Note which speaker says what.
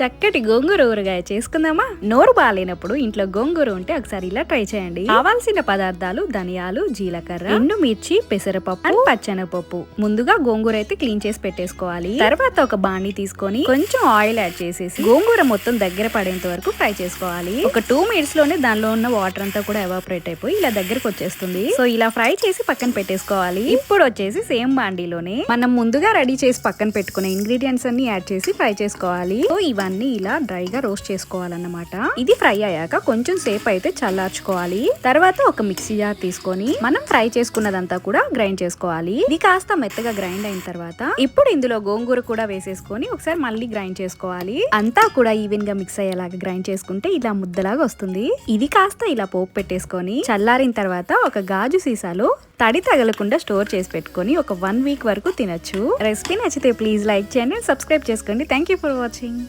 Speaker 1: చక్కటి గోంగూర ఊరగాయ చేసుకుందామా? నోరు బాగాలేనప్పుడు ఇంట్లో గోంగూర ఉంటే ఒకసారి ఇలా ట్రై చేయండి. కావాల్సిన పదార్థాలు ధనియాలు జీలకర్ర ఎండు మిర్చి పెసరపప్పు and పచ్చెనగపప్పు ముందుగా గోంగూర అయితే క్లీన్ చేసి పెట్టేసుకోవాలి. తర్వాత ఒక బాణీ తీసుకొని కొంచెం ఆయిల్ యాడ్ చేసేసి గోంగూర మొత్తం దగ్గర పడేంత వరకు ఫ్రై చేసుకోవాలి. ఒక టూ మినిట్స్లోనే దానిలో ఉన్న వాటర్ అంతా కూడా ఎవాపరేట్ అయిపోయి ఇలా దగ్గరకు వచ్చేస్తుంది. సో ఇలా ఫ్రై చేసి పక్కన పెట్టేసుకోవాలి. ఇప్పుడు వచ్చేసి సేమ్ బాండీలోనే మనం ముందుగా రెడీ చేసి పక్కన పెట్టుకున్న ఇంగ్రీడియంట్స్ అన్ని యాడ్ చేసి ఫ్రై చేసుకోవాలి. సో ఇవన్నీ ఇలా డ్రై గా రోస్ట్ చేసుకోవాలన్నమాట. ఇది ఫ్రై అయ్యాక కొంచెం సేపు అయితే చల్లార్చుకోవాలి. తర్వాత ఒక మిక్సీ జార్ తీసుకొని మనం ఫ్రై చేసుకున్నదంతా కూడా గ్రైండ్ చేసుకోవాలి. ఇది కాస్త మెత్తగా గ్రైండ్ అయిన తర్వాత ఇప్పుడు ఇందులో గోంగూర కూడా వేసేసుకొని ఒకసారి మళ్ళీ గ్రైండ్ చేసుకోవాలి. అంతా కూడా ఈవెన్గా మిక్స్ అయ్యేలాగా గ్రైండ్ చేసుకుంటే ఇలా ముద్దలాగా వస్తుంది. ఇది కాస్త ఇలా పోపు పెట్టేసుకొని చల్లారిన తర్వాత ఒక గాజు సీసాలో తడి తగలకుండా స్టోర్ చేసి పెట్టుకొని ఒక వన్ వీక్ వరకు తినొచ్చు. రెసిపీ నచ్చితే ప్లీజ్ లైక్ చేయండి సబ్స్క్రైబ్ చేసుకోండి. Thank you for watching.